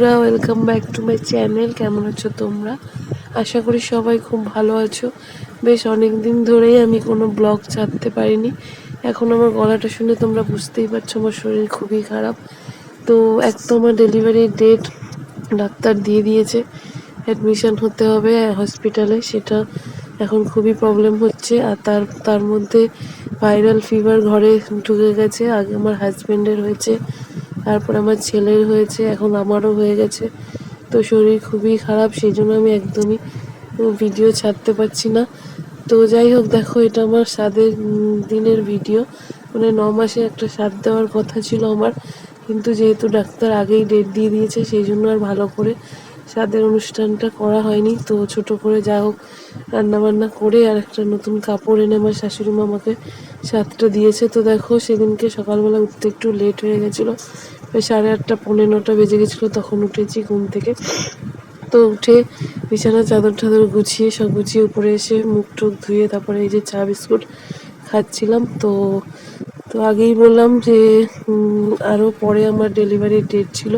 বন্ধুরা welcome back to my channel কেমন আছো তোমরা? আশা করি সবাই খুব ভালো আছো। বেশ অনেক দিন ধরেই আমি কোনো ব্লগ ছাড়তে পারিনি। এখন আমার গলাটা শুনে তোমরা বুঝতেই পারছ, আমার শরীর খুবই খারাপ। তো এক তো আমার ডেলিভারির ডেট ডাক্তার দিয়ে দিয়েছে। অ্যাডমিশান হতে হবে হসপিটালে সেটা এখন খুবই প্রবলেম হচ্ছে। আর তার তার মধ্যে ভাইরাল ফিভার ঘরে ঢুকে গেছে। আগে আমার হাজব্যান্ডের হয়েছে। তারপর আমার ছেলের হয়েছে, এখন আমারও হয়ে গেছে। তো শরীর খুবই খারাপ সেই জন্য আমি একদমই ভিডিও ছাড়তে পারছি না। তো যাই হোক, দেখো, এটা আমার স্বাদের দিনের ভিডিও মানে ন মাসে একটা স্বাদ দেওয়ার কথা ছিল আমার। কিন্তু যেহেতু ডাক্তার আগেই ডেট দিয়ে দিয়েছে সেই জন্য আর ভালো করে স্বাদের অনুষ্ঠানটা করা হয়নি। তো ছোট করে যা হোক, রান্নাবান্না করে আর একটা নতুন কাপড় এনে আমার শাশুড়ি মা আমাকে স্বাদটা দিয়েছে। তো দেখো, সেদিনকে সকালবেলা উঠতে একটু লেট হয়ে গেছিল। ওই সাড়ে আটটা, পৌনে নটা বেজে গেছিল, তখন উঠেছি ঘুম থেকে। তো উঠে বিছানা চাদর টাদর গুছিয়ে, সব গুছিয়ে উপরে এসে মুখ টুক ধুয়ে তারপরে এই যে চা বিস্কুট খাচ্ছিলাম। তো তো আগেই বললাম যে আরও পরে আমার ডেলিভারির ডেট ছিল।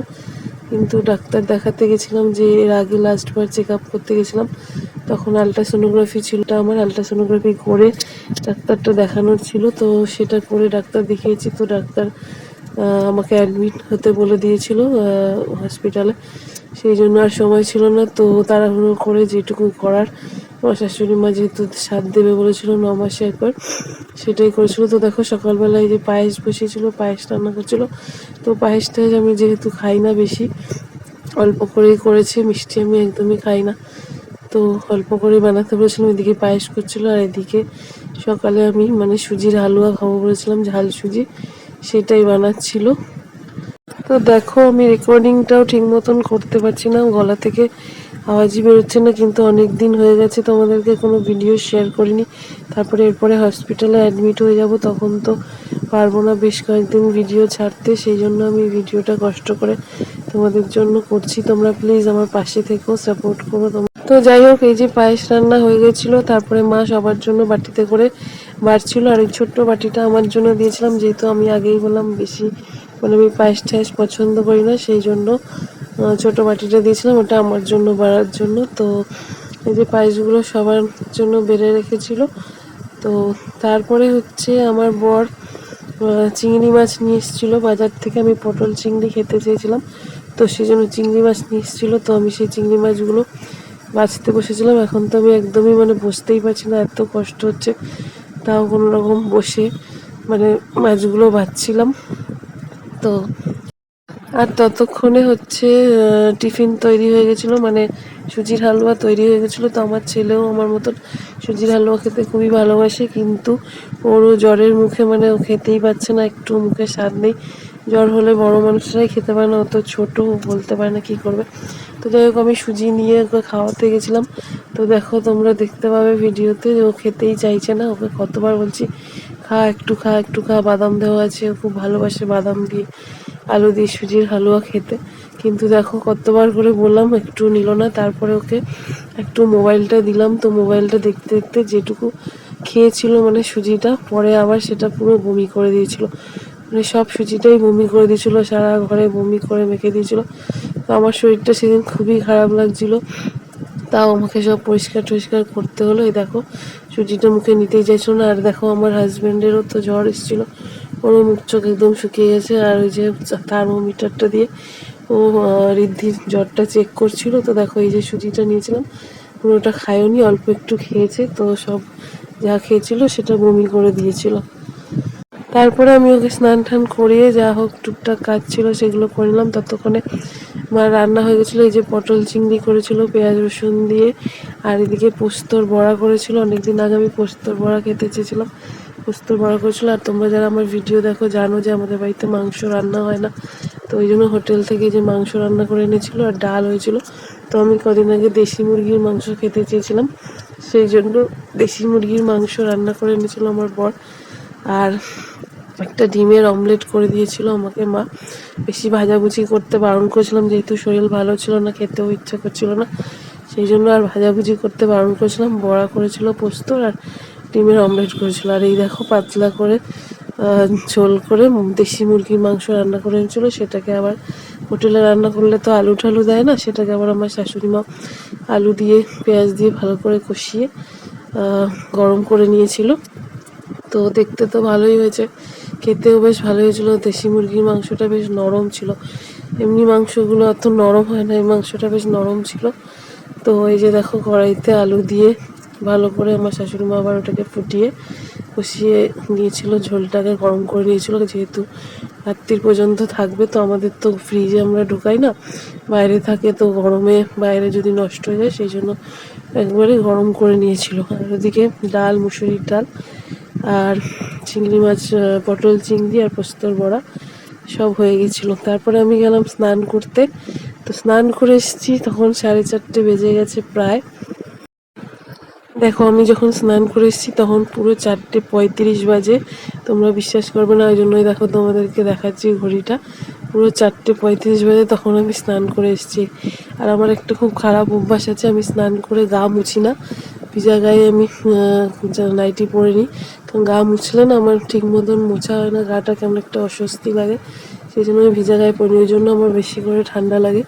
কিন্তু ডাক্তার দেখাতে গেছিলাম যে, এর আগে লাস্টবার চেক আপ করতে গেছিলাম। তখন আলট্রাসোনোগ্রাফি ছিল আমার আলট্রাসোনোগ্রাফি করে ডাক্তারটা দেখানোর ছিল। তো সেটা করে ডাক্তার দেখিয়েছি। তো ডাক্তার আমাকে অ্যাডমিট হতে বলে দিয়েছিল হসপিটালে সেই জন্য আর সময় ছিল না, তো তাড়াহুড়ো করে যেটুকু করার, আমার শাশুড়ি মা যেহেতু সাথ দেবে বলেছিল ন মাসে একবার, সেটাই করেছিল। তো দেখো, সকালবেলায় যে পায়েস বসিয়েছিল, পায়েস রান্না করছিল। তো পায়েস টায়েস আমি যেহেতু খাই না বেশি, অল্প করেই করেছে, মিষ্টি আমি একদমই খাই না। তো অল্প করে বানাতে বলেছিলাম, এদিকে পায়েস করছিল আর এদিকে সকালে আমি মানে সুজির হালুয়া খাব বলেছিলাম, ঝাল সুজি। সেটাই বানাচ্ছিল। তো দেখো, আমি রেকর্ডিংটাও ঠিক মতন করতে পারছি না, গলা থেকে আওয়াজই বেরোচ্ছে না, কিন্তু অনেক দিন হয়ে গেছে, তোমাদেরকে কোনো ভিডিও শেয়ার করিনি। তারপরে এরপরে হসপিটালে অ্যাডমিট হয়ে যাব, তখন তো পারব না বেশ কয়েকদিন ভিডিও ছাড়তে, সেই জন্য আমি ভিডিওটা কষ্ট করে তোমাদের জন্য করছি। তোমরা প্লিজ আমার পাশে থেকেও সাপোর্ট করো তো যাই হোক, এই যে পায়েস রান্না হয়ে গেছিল, তারপরে মা সবার জন্য বাটিতে করে বাড়ছিল, আর এই ছোট্ট বাটিটা আমার জন্য দিয়েছিলাম, যেহেতু আমি আগেই বললাম বেশি মানে আমি পায়েস টায়েস পছন্দ করি না, সেই জন্য ছোট বাটিটা দিয়েছিলাম, ওটা আমার জন্য, বাড়ার জন্য। তো এই যে পায়েসগুলো সবার জন্য বেড়ে রেখেছিল, তো তারপরে হচ্ছে আমার বর চিংড়ি মাছ নিয়ে এসেছিল, বাজার থেকে আমি পটল চিংড়ি খেতে চেয়েছিলাম, তো সেই জন্য চিংড়ি মাছ নিয়ে এসেছিল, তো আমি সেই চিংড়ি মাছগুলো বাছতে বসেছিলাম। এখন তো আমি একদমই মানে বসতেই পারছি না, এত কষ্ট হচ্ছে। তাও কোনো রকম বসে মানে মাছগুলো বাছছিলাম তো আর ততক্ষণে হচ্ছে টিফিন তৈরি হয়ে গেছিল মানে সুজির হালুয়া তৈরি হয়ে গেছিল। তো আমার ছেলেও আমার মতন সুজির হালুয়া খেতে খুবই ভালোবাসে, কিন্তু ওরও জ্বরের মুখে মানে ও খেতেই পাচ্ছে না, একটু মুখে স্বাদ নেই। জ্বর হলে বড় মানুষরাই খেতে পারে না অত ছোটো বলতে পারে না কী করবে। তো যাই হোক, আমি সুজি নিয়ে ওকে খাওয়াতে গেছিলাম। তো দেখো তোমরা দেখতে পাবে ভিডিওতে যে ও খেতেই চাইছে না, ওকে কতবার বলছি, খা, একটু খা একটু খা, বাদাম দেওয়া আছে, ও খুব ভালোবাসে বাদাম দিয়ে, আলু দিয়ে সুজির হালুয়া খেতে। কিন্তু দেখো কতবার করে বললাম, একটু নিল না, তারপরে ওকে একটু মোবাইলটা দিলাম। তো মোবাইলটা দেখতে দেখতে যেটুকু খেয়েছিল মানে সুজিটা, পরে আবার সেটা পুরো বমি করে দিয়েছিল। মানে সব সুজিটাই বমি করে দিয়েছিল, সারা ঘরে বমি করে মেখে দিয়েছিল। তো আমার শরীরটা সেদিন খুবই খারাপ লাগছিল। তাও আমাকে সব পরিষ্কার টরিষ্কার করতে হলো। এই দেখো, সুজিটা মুখে নিতেই চাইছিল না। আর দেখো, আমার হাজব্যান্ডেরও তো জ্বর এসেছিল। ওরও মুখ চোখ একদম শুকিয়ে গেছে। আর ওই যে থার্মোমিটারটা দিয়ে ও ঋদ্ধির জ্বরটা চেক করছিল। তো দেখো, এই যে সুজিটা নিয়েছিলাম পুরোটা খায়নি, অল্প একটু খেয়েছে। তো সব যা খেয়েছিল, সেটা বমি করে দিয়েছিল। তারপরে আমি ওকে স্নান টান করিয়ে যা হোক টুকটাক কাজ ছিল সেগুলো করে নিলাম। ততক্ষণে মা রান্না হয়ে গেছিল, এই যে পটল চিংড়ি করেছিল, পেঁয়াজ রসুন দিয়ে, আর এদিকে পোস্তর বড়া করেছিল। অনেকদিন আগে আমি পোস্তর বড়া খেতে চেয়েছিলাম, পোস্তর বড়া করেছিল। আর তোমরা যারা আমার ভিডিও দেখো, জানো যে আমাদের বাড়িতে মাংস রান্না হয় না। তো ওই জন্য হোটেল থেকে যে মাংস রান্না করে এনেছিল আর ডাল হয়েছিল। তো আমি কদিন আগে দেশি মুরগির মাংস খেতে চেয়েছিলাম। সেই জন্য দেশি মুরগির মাংস রান্না করে এনেছিল আমার বর। আর একটা ডিমের অমলেট করে দিয়েছিল আমাকে মা। বেশি ভাজাভুজি করতে বারণ করেছিলাম, যেহেতু শরীর ভালো ছিল না, খেতেও ইচ্ছা করছিল না, সেই জন্য আর ভাজাভুজি করতে বারণ করেছিলাম। বড়া করেছিল পোস্ত আর ডিমের অমলেট করেছিল। আর এই দেখো পাতলা করে ঝোল করে দেশি মুরগির মাংস রান্না করে এনেছিল। সেটাকে আবার হোটেলে রান্না করলে তো আলু টালু দেয় না, সেটাকে আবার আমার শাশুড়ি মা আলু দিয়ে, পেঁয়াজ দিয়ে ভালো করে কষিয়ে গরম করে নিয়েছিল। তো দেখতে তো ভালোই হয়েছে। খেতেও বেশ ভালো হয়েছিল। দেশি মুরগির মাংসটা বেশ নরম ছিল। এমনি মাংসগুলো অত নরম হয় না, এই মাংসটা বেশ নরম ছিল। তো এই যে দেখো কড়াইতে আলু দিয়ে ভালো করে আমার শাশুড়ি মা আবার ওটাকে ফুটিয়ে কষিয়ে নিয়েছিল। ঝোলটাকে গরম করে নিয়েছিল। যেহেতু রাত্রির পর্যন্ত থাকবে, তো আমাদের তো ফ্রিজে আমরা ঢুকাই না। বাইরে থাকে তো গরমে বাইরে যদি নষ্ট হয়ে যায়, সেই জন্য একবারে গরম করে নিয়েছিল। আর ওদিকে ডাল, মুসুরির ডাল আর চিংড়ি মাছ পটল, চিংড়ি আর পোস্তর বড়া সব হয়ে গেছিল। তারপরে আমি গেলাম স্নান করতে। তো স্নান করে এসেছি, তখন সাড়ে চারটে বেজে গেছে প্রায়। দেখো, আমি যখন স্নান করে এসেছি, তখন পুরো চারটে পঁয়ত্রিশ বাজে। তোমরা বিশ্বাস করবে না ওই জন্যই দেখো তোমাদেরকে দেখাচ্ছি ঘড়িটা। পুরো চারটে পঁয়ত্রিশ বাজে তখন আমি স্নান করে এসেছি। আর আমার একটা খুব খারাপ অভ্যাস আছে, আমি স্নান করে গা মুছি না। ভিজা গায়ে আমি নাইটি পরে নিই গা মুছলে না আমার ঠিক মতন মোছা হয় না, গাটা কেমন একটা অস্বস্তি লাগে। সেই জন্য আমি ভিজা গায়ে পরি ওই জন্য আমার বেশি করে ঠান্ডা লাগে।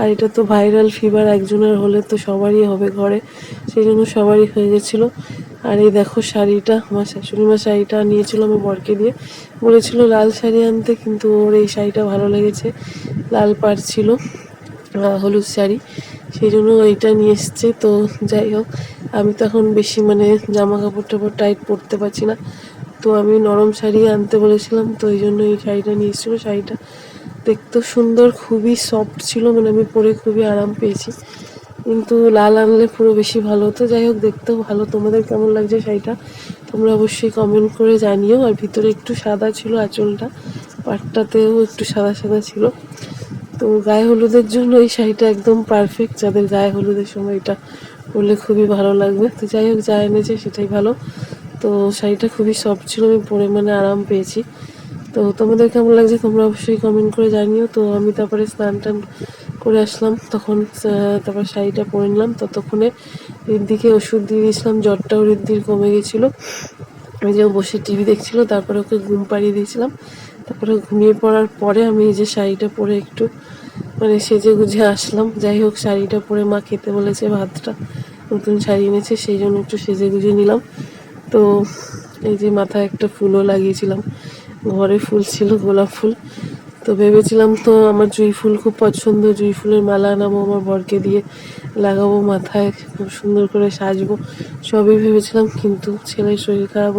আর এটা তো ভাইরাল ফিভার একজনের হলে তো সবারই হবে ঘরে। সেই জন্য সবারই হয়ে গেছিল। আর এই দেখো শাড়িটা, আমার শাশুড়ি মা শাড়িটা নিয়েছিল আমার বরকে দিয়ে। বলেছিল লাল শাড়ি আনতে, কিন্তু ওর এই শাড়িটা ভালো লেগেছে। লাল পাড় ছিল হলুদ শাড়ি। সেই জন্য এইটা নিয়ে এসছে, তো যাই হোক। আমি তো এখন বেশি মানে জামা কাপড় টাপড় টাইট পরতে পারছি না। তো আমি নরম শাড়ি আনতে বলেছিলাম, তো এই জন্য এই শাড়িটা নিয়ে এসেছিল শাড়িটা দেখতেও সুন্দর, খুবই সফট ছিল মানে আমি পরে খুবই আরাম পেয়েছি। কিন্তু লাল আনলে পুরো বেশি ভালো হতো। যাই হোক, দেখতেও ভালো। তোমাদের কেমন লাগছে শাড়িটা? তোমরা অবশ্যই কমেন্ট করে জানিও। আর ভিতরে একটু সাদা ছিল আঁচলটা, পাটটাতেও একটু সাদা সাদা ছিল। তো গায়ে হলুদের জন্য এই শাড়িটা একদম পারফেক্ট যাদের গায়ে হলুদের সময় এটা পরলে খুবই ভালো লাগবে। তো যাই হোক, যা এনেছে সেটাই ভালো। তো শাড়িটা খুবই সফট ছিল, আমি পরে মানে আরাম পেয়েছি। তো তোমাদের কেমন লাগছে তোমরা অবশ্যই কমেন্ট করে জানিও। তো আমি তারপরে স্নান টান করে আসলাম, তখন তারপর শাড়িটা পরে নিলাম। ততক্ষণে ঋদ্ধিকে ওষুধ দিয়ে দিয়েছিলাম, জ্বরটাও ঋদ্ধির কমে গেছিল। ওই যে বসে টিভি দেখছিল, তারপরে ওকে ঘুম পাড়িয়ে দিয়েছিলাম। তারপরে ঘুমিয়ে পড়ার পরে আমি এই যে শাড়িটা পরে একটু মানে সেজে গুজে আসলাম। যাই হোক শাড়িটা পরে মা খেতে বলেছে ভাতটা। নতুন শাড়ি এনেছে সেই জন্য একটু সেজে গুজে নিলাম। তো এই যে মাথায় একটা ফুলও লাগিয়েছিলাম। ঘরে ফুল ছিল গোলাপ ফুল। তো ভেবেছিলাম তো আমার জুঁই ফুল খুব পছন্দ জুঁই ফুলের মালা আনাবো আমার বরকে দিয়ে লাগাবো মাথায় খুব সুন্দর করে সাজবো। সবই ভেবেছিলাম কিন্তু ছেলের শরীর খারাপ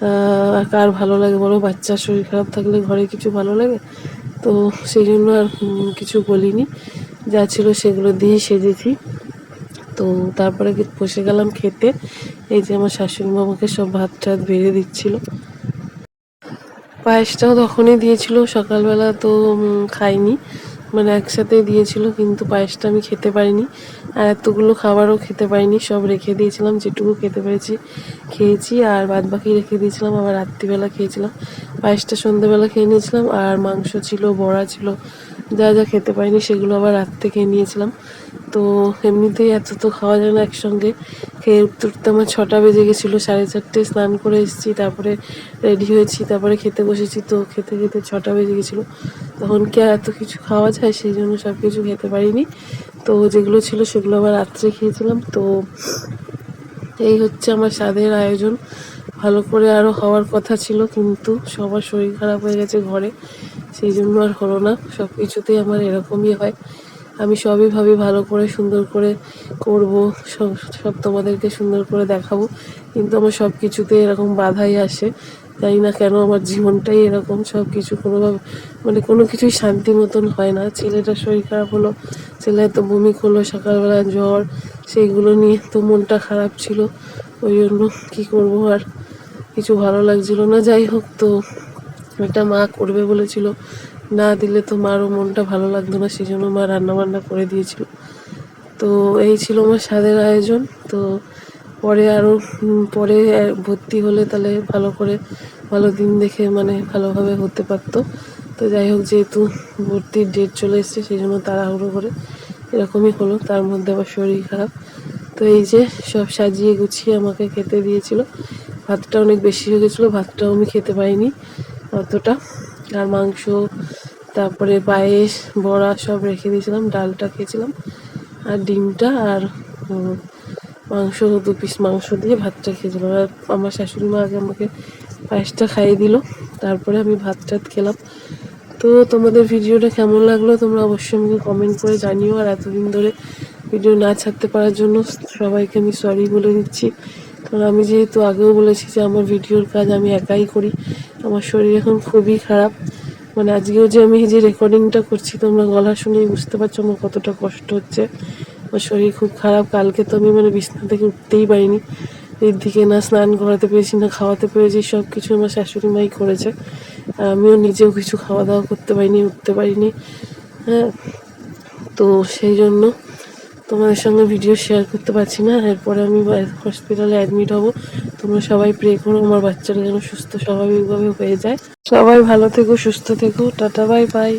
আহ, আর কার ভালো লাগে বলো? বাচ্চার শরীর খারাপ থাকলে ঘরে কিছু ভালো লাগে? তো সেই জন্য আর কিছু বলিনি। যা ছিল সেগুলো দিয়ে সেজেছি। তো তারপরে বসে গেলাম খেতে। এই যে আমার শাশুড়ি মামাকে সব ভাত টাত বেড়ে দিচ্ছিল। পায়েসটাও তখনই দিয়েছিল, সকালবেলা তো খাইনি। মানে একসাথে দিয়েছিল, কিন্তু পায়েসটা আমি খেতে পারিনি। আর এতগুলো খাবারও খেতে পারিনি, সব রেখে দিয়েছিলাম, যেটুকু খেতে পেরেছি খেয়েছি, আর বাদ বাকি রেখে দিয়েছিলাম, আবার রাত্রিবেলা খেয়েছিলাম। পায়েসটা সন্ধ্যেবেলা খেয়ে নিয়েছিলাম, আর মাংস ছিল, বড়া ছিল, যা যা খেতে পারিনি সেগুলো আবার রাত থেকে নিয়েছিলাম। তো এমনিতেই এত তো খাওয়া যায় না একসঙ্গে। খেয়ে উঠতে উঠতে আমার ছটা বেজে গেছিল, সাড়ে চারটে স্নান করে এসেছি, তারপরে রেডি হয়েছি, তারপরে খেতে বসেছি, তো খেতে খেতে ছটা বেজে গেছিল। তখন কি আর এত কিছু খাওয়া যায়, সেই জন্য সব কিছু খেতে পারিনি। তো যেগুলো ছিল সেগুলো আবার রাত্রে খেয়েছিলাম। তো এই হচ্ছে আমার স্বাদের আয়োজন। ভালো করে আরও হওয়ার কথা ছিল, কিন্তু সবার শরীর খারাপ হয়ে গেছে ঘরে। সেই জন্য আর হলো না। সব কিছুতেই আমার এরকমই হয়। আমি সবই ভাবি ভালো করে, সুন্দর করে করব, সব সব তোমাদেরকে সুন্দর করে দেখাবো। কিন্তু আমার সব কিছুতে এরকম বাধাই আসে। জানি না কেন আমার জীবনটাই এরকম সব কিছু কোনোভাবে মানে কোনো কিছুই শান্তি মতন হয় না। ছেলেটার শরীর খারাপ হলো, ছেলে তো বমি করল, সকালবেলা জ্বর, সেইগুলো নিয়ে তো মনটা খারাপ ছিল। ওই জন্য কী করব আর কিছু ভালো লাগছিল না। যাই হোক তো এটা মা করবে বলেছিল। না দিলে তো মারও মনটা ভালো লাগতো না সেই জন্য মা রান্না বান্না করে দিয়েছিল। তো এই ছিল আমার স্বাদের আয়োজন। তো পরে আরও পরে ভর্তি হলে তাহলে ভালো করে ভালো দিন দেখে মানে ভালোভাবে হতে পারতো। তো যাই হোক, যেহেতু ভর্তির ডেট চলে এসছে, সেই জন্য তাড়াহুড়ো করে এরকমই হলো। তার মধ্যে আবার শরীর খারাপ। তো এই যে সব সাজিয়ে গুছিয়ে আমাকে খেতে দিয়েছিল। ভাতটা অনেক বেশি হয়ে গেছিল, ভাতটাও আমি খেতে পারিনি অতটা। আর মাংস, তারপরে পায়েস, বড়া সব রেখে দিয়েছিলাম, ডালটা খেয়েছিলাম। আর ডিমটা আর মাংস, দু পিস মাংস দিয়ে ভাতটা খেয়েছিলাম আর আমার শাশুড়ি মা আগে আমাকে পায়েসটা খাইয়ে দিল, তারপরে আমি ভাত টাত খেলাম। তো তোমাদের ভিডিওটা কেমন লাগল তোমরা অবশ্যই আমাকে কমেন্ট করে জানিও। আর এতদিন ধরে ভিডিও না ছাড়তে পারার জন্য সবাইকে আমি সরি বলে দিচ্ছি। কারণ আমি যেহেতু আগেও বলেছি যে আমার ভিডিওর কাজ আমি একাই করি, আমার শরীর এখন খুবই খারাপ। মানে আজকেও যে আমি যে রেকর্ডিংটা করছি, তোমরা গলা শুনেই বুঝতে পারছ আমার কতটা কষ্ট হচ্ছে। আমার শরীর খুব খারাপ। কালকে তো আমি মানে বিছনা থেকে উঠতেই পারিনি। দিকে না স্নান করাতে পেরেছি, না খাওয়াতে পেরেছি সব কিছু আমার শাশুড়ি মাই করেছে। আমিও নিজেও কিছু খাওয়া দাওয়া করতে পারিনি, উঠতে পারিনি। হ্যাঁ তো সেই জন্য তোমাদের সঙ্গে ভিডিও শেয়ার করতে পারছি না। এরপরে আমি হসপিটালে অ্যাডমিট হব। তোমরা সবাই প্রে করো, আমার বাচ্চারা যেন সুস্থ, স্বাভাবিকভাবে হয়ে যায়। সবাই ভালো থেকো, সুস্থ থেকো। Tata bye bye